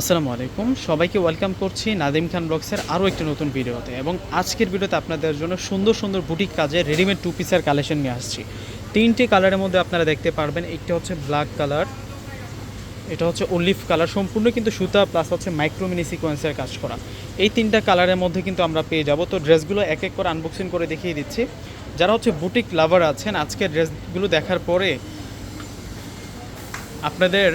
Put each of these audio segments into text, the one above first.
আসসালামু আলাইকুম। সবাইকে ওয়েলকাম করছি নাদিম খান ব্লগসের আরও একটি নতুন ভিডিওতে এবং আজকের ভিডিওতে আপনাদের জন্য সুন্দর সুন্দর বুটিক কাজে রেডিমেড টু পিসের কালেকশন নিয়ে আসছি। তিনটি কালারের মধ্যে আপনারা দেখতে পারবেন, একটি হচ্ছে ব্ল্যাক কালার এটা হচ্ছে অলিভ কালার সম্পূর্ণ কিন্তু সুতা প্লাস হচ্ছে মাইক্রোমিনি সিকোয়েন্সের কাজ করা। এই তিনটা কালারের মধ্যে কিন্তু আমরা পেয়ে যাব। তো ড্রেসগুলো এক এক করে আনবক্সিং করে দেখিয়ে দিচ্ছি। যারা হচ্ছে বুটিক লাভার আছেন, আজকের ড্রেসগুলো দেখার পরে আপনাদের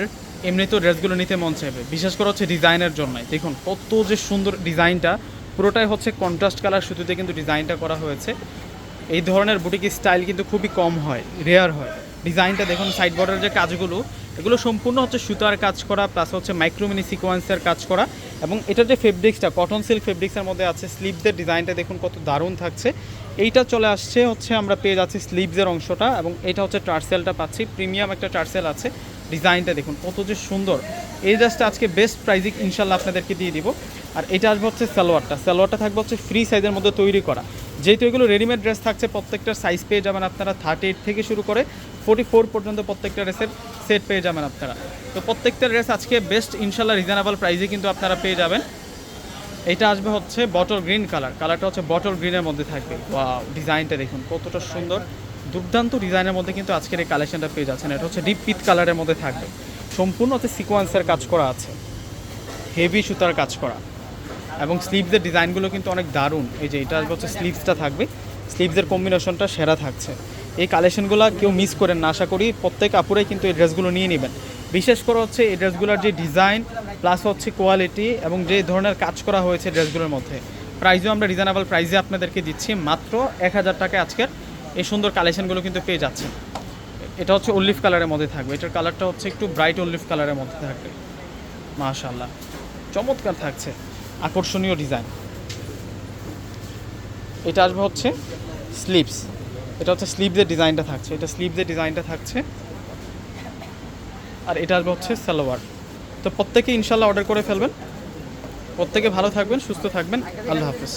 এমনিতেও ড্রেসগুলো নিতে মন চাইবে। বিশেষ করে হচ্ছে ডিজাইনের জন্যই। দেখুন, কত যে সুন্দর ডিজাইনটা, পুরোটাই হচ্ছে কন্ট্রাস্ট কালার সুতোতে কিন্তু ডিজাইনটা করা হয়েছে। এই ধরনের বুটিক স্টাইল কিন্তু খুবই কম হয় রেয়ার হয়। ডিজাইনটা দেখুন সাইড বর্ডারের যে কাজগুলো, এগুলো সম্পূর্ণ হচ্ছে সুতার কাজ করা প্লাস হচ্ছে মাইক্রোমিনি সিকোয়েন্সের কাজ করা। এবং এটা যে ফেব্রিক্সটা কটন সিল্ক ফেব্রিক্সের মধ্যে আছে স্লিভদের ডিজাইনটা দেখুন কত দারুণ থাকছে। এইটা চলে আসছে হচ্ছে আমরা পেয়ে যাচ্ছি স্লিভসের অংশটা এবং এটা হচ্ছে টার্সেলটা পাচ্ছি। প্রিমিয়াম একটা টার্সেল আছে ডিজাইনটা দেখুন কত যে সুন্দর। এই জাস্ট আজকে বেস্ট প্রাইজিক ইনশাল্লাহ আপনাদেরকে দিয়ে দিব। আর এটা আসবে হচ্ছে সালোয়ারটা। সালোয়ারটা থাকবে হচ্ছে ফ্রি সাইজের মধ্যে তৈরি করা। যেহেতু এগুলো রেডিমেড ড্রেস থাকছে প্রত্যেকটার সাইজ পেয়ে যাবেন আপনারা থার্টি এইট থেকে শুরু করে ফোর্টি ফোর পর্যন্ত প্রত্যেকটা ড্রেসের সেট পেয়ে যাবেন আপনারা। তো প্রত্যেকটা ড্রেস আজকে বেস্ট ইনশাল্লাহ রিজনেবল প্রাইসে কিন্তু আপনারা পেয়ে যাবেন। এটা আসবে হচ্ছে বটল গ্রিন কালার কালারটা হচ্ছে বটল গ্রিনের মধ্যে থাকবে। বা ডিজাইনটা দেখুন, কতটা সুন্দর। দুর্দান্ত ডিজাইনের মধ্যে কিন্তু আজকের এই কালেকশনটা পেয়ে যাচ্ছেন। এটা হচ্ছে ডিপ পিত কালারের মধ্যে থাকবে। সম্পূর্ণ হচ্ছে সিকোয়েন্সের কাজ করা আছে। হেভি সুতার কাজ করা। এবং স্লিভসের ডিজাইনগুলো কিন্তু অনেক দারুণ। এই যে এটা হচ্ছে স্লিভসটা থাকবে। স্লিভসের কম্বিনেশনটা সেরা থাকছে। এই কালেকশনগুলো কেউ মিস করেন না। আশা করি প্রত্যেক আপুরাই কিন্তু এই ড্রেসগুলো নিয়ে নেবেন। বিশেষ করে হচ্ছে এই ড্রেসগুলোর যে ডিজাইন প্লাস হচ্ছে কোয়ালিটি এবং যে ধরনের কাজ করা হয়েছে ড্রেসগুলোর মধ্যে। প্রাইজও আমরা রিজনেবল প্রাইজে আপনাদেরকে দিচ্ছি। মাত্র এক হাজার টাকায় আজকের এই সুন্দর কালেকশনগুলো কিন্তু পেয়ে যাচ্ছেন। এটা হচ্ছে অলিভ কালারের মধ্যে থাকবে। এটার কালারটা হচ্ছে একটু ব্রাইট অলিভ কালারের মধ্যে থাকবে। মাশাল্লাহ চমৎকার থাকছে। আকর্ষণীয় ডিজাইন। এটা আসবে হচ্ছে স্লিপস এটা হচ্ছে স্লিভসের ডিজাইনটা থাকছে। এটা স্লিভসের ডিজাইনটা থাকছে। আর এটা আসবে হচ্ছে সালোয়ার। তো প্রত্যেকে ইনশাল্লাহ অর্ডার করে ফেলবেন। প্রত্যেকে ভালো থাকবেন, সুস্থ থাকবেন। আল্লাহ হাফিজ।